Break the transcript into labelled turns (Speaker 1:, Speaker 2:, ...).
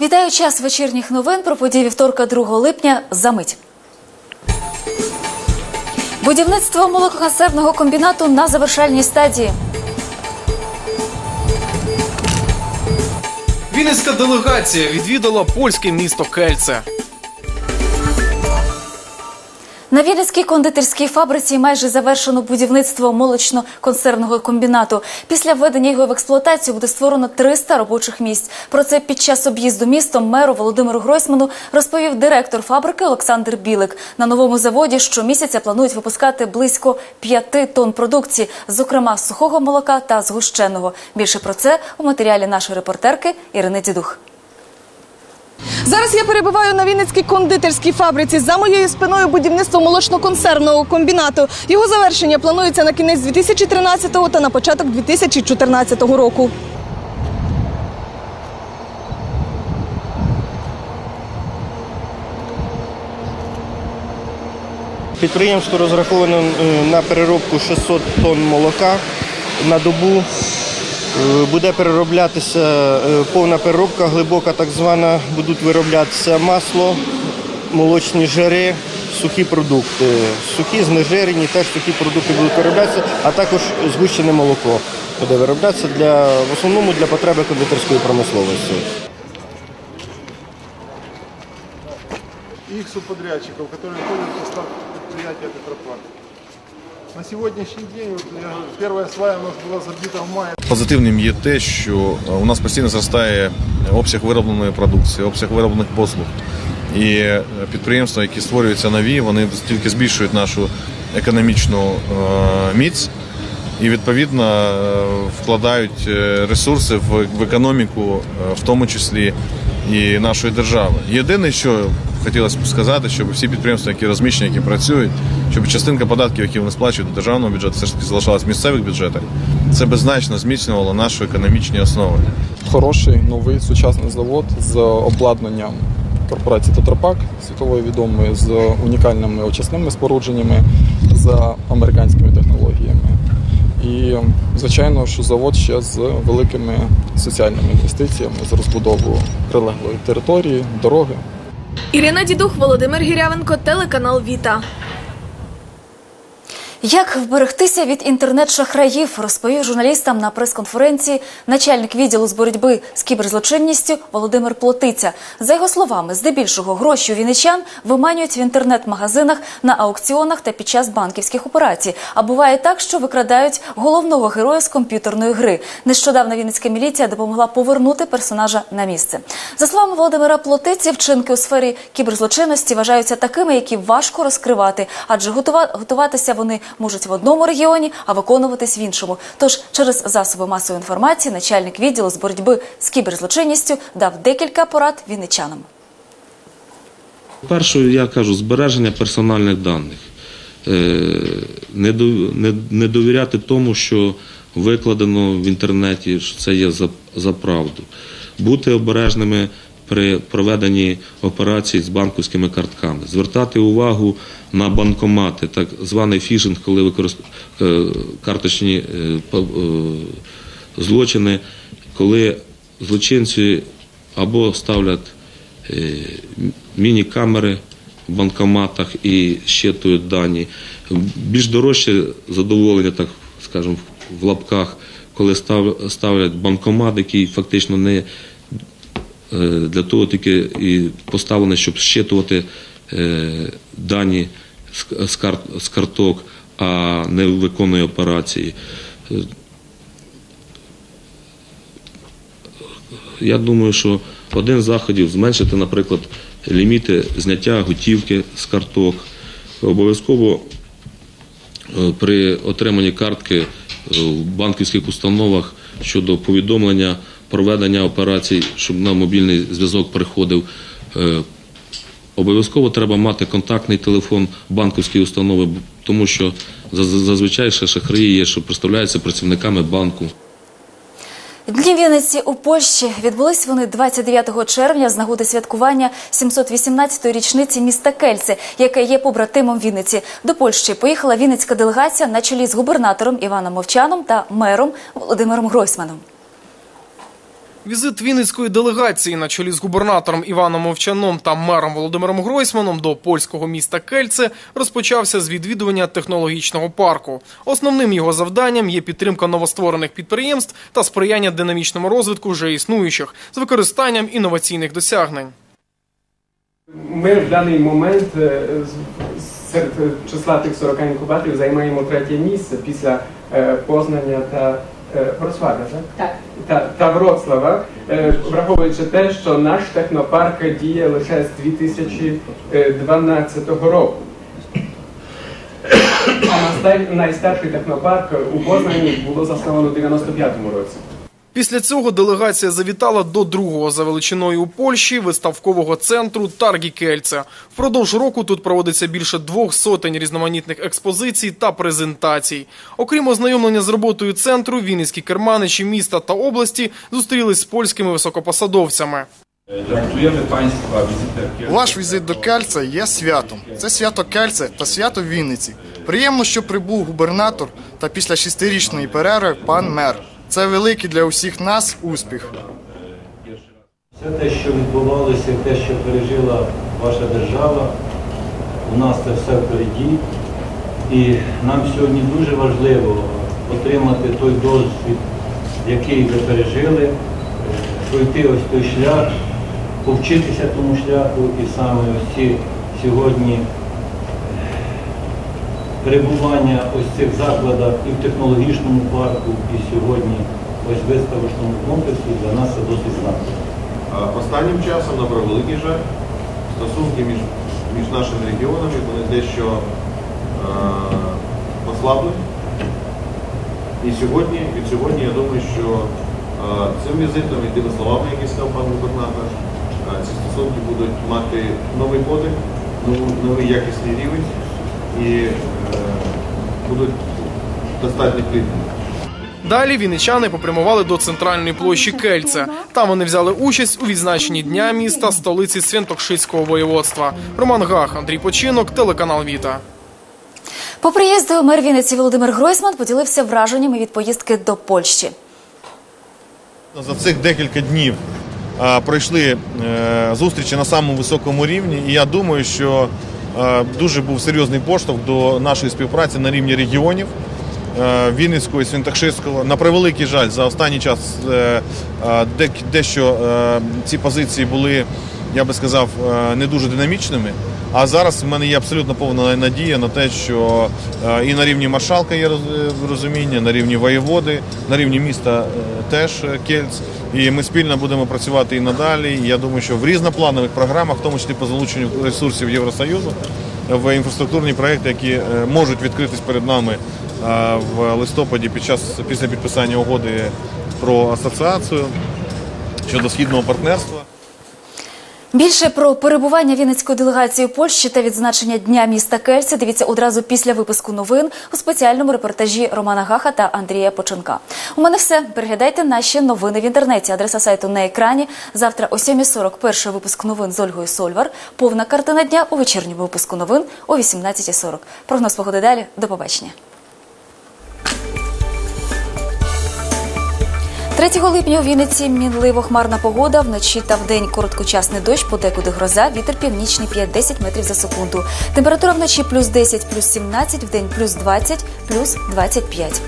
Speaker 1: Вітаю час вечірніх новин про події вівторка 2 липня за мить. Будівництво молококонсервного комбінату на завершальній стадії.
Speaker 2: Вінницька делегація відвідала польське місто Кельце.
Speaker 1: На Вінницькій кондитерській фабриці майже завершено будівництво молочно-консервного комбінату. Після введення його в експлуатацію буде створено 300 робочих місць. Про це під час об'їзду містом меру Володимиру Гройсману розповів директор фабрики Олександр Білик. На новому заводі щомісяця планують випускати близько 5 тонн продукції, зокрема сухого молока та згущеного. Більше про це у матеріалі нашої репортерки Ірини Дідух.
Speaker 3: Зараз я перебуваю на Вінницькій кондитерській фабриці. За моєю спиною будівництво молочно-консервного комбінату. Його завершення планується на кінець 2013 та на початок 2014 року.
Speaker 4: Підприємство розраховано е, на переробку 600 тонн молока на добу. Е, Буде перероблятися е, повна переробка, глибока так звана. Будуть вироблятися масло, молочні жири, сухі продукти. Сухі, знежирені, теж сухі продукти будуть вироблятися, а також згущене молоко буде вироблятися для, в основному для потреби кондитерської промисловості.
Speaker 5: их субподрядчиков, которые входят в состав предприятия Петропарк. На сегодняшний день, говорю, свая у нас была забита в мае.
Speaker 6: Позитивним є те, що е, у нас постійно зростає обсяг виробленої продукції, обсяг вироблених послуг. І е, підприємства, які створюються нові, вони тільки збільшують нашу економічну е, міць і відповідно вкладають ресурси в, економіку, в тому числі і нашої держави. Єдине, що хотілося б сказати, щоб всі підприємства, які розміщені, які працюють, щоб частинка податків, які вони сплачують до державного бюджету, все ж таки залишалась в місцевих бюджетах. Це беззначно зміцнювало наші економічні основи.
Speaker 7: хороший новий сучасний завод з обладнанням корпорації Тетрапак світової відомої з унікальними очисними спорудженнями, з американськими технологіями. І звичайно, що завод ще з великими соціальними інвестиціями з розбудовою прилеглої території, дороги.
Speaker 3: Ірина Дідух, Володимир Гірявенко, телеканал Віта.
Speaker 1: Як вберегтися від інтернет-шахраїв, розповів журналістам на прес-конференції начальник відділу з боротьби з кіберзлочинністю Володимир Плотиця. За його словами, здебільшого гроші у вінничан виманюють в інтернет-магазинах на аукціонах та під час банківських операцій. А буває так, що викрадають головного героя з комп'ютерної гри. Нещодавно Вінницька міліція допомогла повернути персонажа на місце. За словами Володимира Плотиці, вчинки у сфері кіберзлочинності вважаються такими, які важко розкривати, адже готува- готуватися вони можуть в одному регіоні, а виконуватись в іншому. Тож через засоби масової інформації начальник відділу з боротьби з кіберзлочинністю дав декілька порад вінничанам.
Speaker 8: Першою я кажу збереження персональних даних. Е, Не дов- не- не довіряти тому, що викладено в інтернеті, що це є за, за правду. Бути обережними при проведенні операцій з банківськими картками, звертати увагу на банкомати, так званий фішинг, коли використовують карточні е, е, злочини, коли злочинці або ставлять е, міні-камери в банкоматах і щитують дані. Більш дорожче задоволення, так скажемо, в лапках, коли ставлять банкомат, який фактично не е, для того тільки і поставлений, щоб щитувати е, дані з- з карт- з карток, а не виконує операції. Е, Я думаю, що один з заходів зменшити, наприклад, ліміти зняття готівки з карток. Обов'язково е, при отриманні картки е, в банківських установах щодо повідомлення проведення операцій, щоб на мобільний зв'язок приходив. е, Обов'язково треба мати контактний телефон банківської установи, тому що заз- зазвичай ще є, що представляються працівниками банку.
Speaker 1: Дні Вінниці у Польщі відбулись вони 29 червня з нагоди святкування 718-ї річниці міста Кельце, яке є побратимом Вінниці. До Польщі поїхала вінницька делегація на чолі з губернатором Іваном Мовчаном та мером Володимиром Гройсманом.
Speaker 2: Візит вінницької делегації на чолі з губернатором Іваном Мовчаном та мером Володимиром Гройсманом до польського міста Кельце розпочався з відвідування технологічного парку. Основним його завданням є підтримка новостворених підприємств та сприяння динамічному розвитку вже існуючих з використанням інноваційних досягнень.
Speaker 9: Ми в даний момент е, серед числа тих 40 інкубаторів займаємо третє місце після е, Познання та е, так?
Speaker 10: Так.
Speaker 9: Та, Вроцлава, е, враховуючи те, що наш технопарк діє лише з 2012 року. А найстарший технопарк у Познані було засновано у 95-му році.
Speaker 2: Після цього делегація завітала до другого за величиною у Польщі виставкового центру Таргі Кельце. Впродовж року тут проводиться більше двох сотень різноманітних експозицій та презентацій. Окрім ознайомлення з роботою центру, вінницькі керманичі міста та області зустрілись з польськими високопосадовцями.
Speaker 11: Ваш візит до Кельця є святом. Це свято Кельце та свято Вінниці. Приємно, що прибув губернатор та після шестирічної перерви пан мер. Це великий для усіх нас успіх.
Speaker 12: Все те, що відбувалося, те, що пережила ваша держава, у нас це все впереді. І нам сьогодні дуже важливо отримати той досвід, який ви пережили, е, пройти ось той шлях, повчитися тому шляху і саме ось ці сьогодні перебування ось цих закладах і в технологічному парку, і сьогодні ось в виставочному комплексі для нас це досить знаково.
Speaker 6: Останнім часом, на превеликий жаль, стосунки між, між нашими регіонами вони дещо е, послаблені. І сьогодні, від сьогодні я думаю, що е, цим візитом і тими словами, які сказав пан губернатор, е, ці стосунки будуть мати новий подих, новий, новий якісний рівень і е, будуть достатньо плідними.
Speaker 2: Далі вінничани попрямували до центральної площі Кельце. Там вони взяли участь у відзначенні дня міста столиці Святокшицького воєводства. Роман Гах, Андрій Починок, телеканал Віта.
Speaker 1: По приїзду мер Вінниці Володимир Гройсман поділився враженнями від поїздки до Польщі.
Speaker 6: За цих декілька днів пройшли е, зустрічі на самому високому рівні, і я думаю, що дуже був серйозний поштовх до нашої співпраці на рівні регіонів. е, Вінницького і Свінтахширського. На превеликий жаль, за останній час е, е, дещо е, ці позиції були, я би сказав, е, не дуже динамічними. А зараз в мене є абсолютно повна надія на те, що е, і на рівні маршалка є розуміння, на рівні воєводи, на рівні міста е, теж е, Кельц. І ми спільно будемо працювати і надалі. Я думаю, що в різнопланових програмах, в тому числі по залученню ресурсів Євросоюзу, в інфраструктурні проекти, які можуть відкритись перед нами в листопаді під час після підписання угоди про асоціацію щодо східного партнерства.
Speaker 1: Більше про перебування Вінницької делегації у Польщі та відзначення Дня міста Кельце дивіться одразу після випуску новин у спеціальному репортажі Романа Гаха та Андрія Поченка. У мене все. Переглядайте наші новини в інтернеті. Адреса сайту на екрані. Завтра о 7.40 перший випуск новин з Ольгою Сольвар. Повна картина дня у вечірньому випуску новин о 18.40. Прогноз погоди далі. До побачення. 3 липня у Вінниці мінливо хмарна погода. Вночі та вдень короткочасний дощ, подекуди гроза, вітер північний 5-10 метрів за секунду. Температура вночі плюс 10, плюс 17, вдень плюс 20, плюс 25.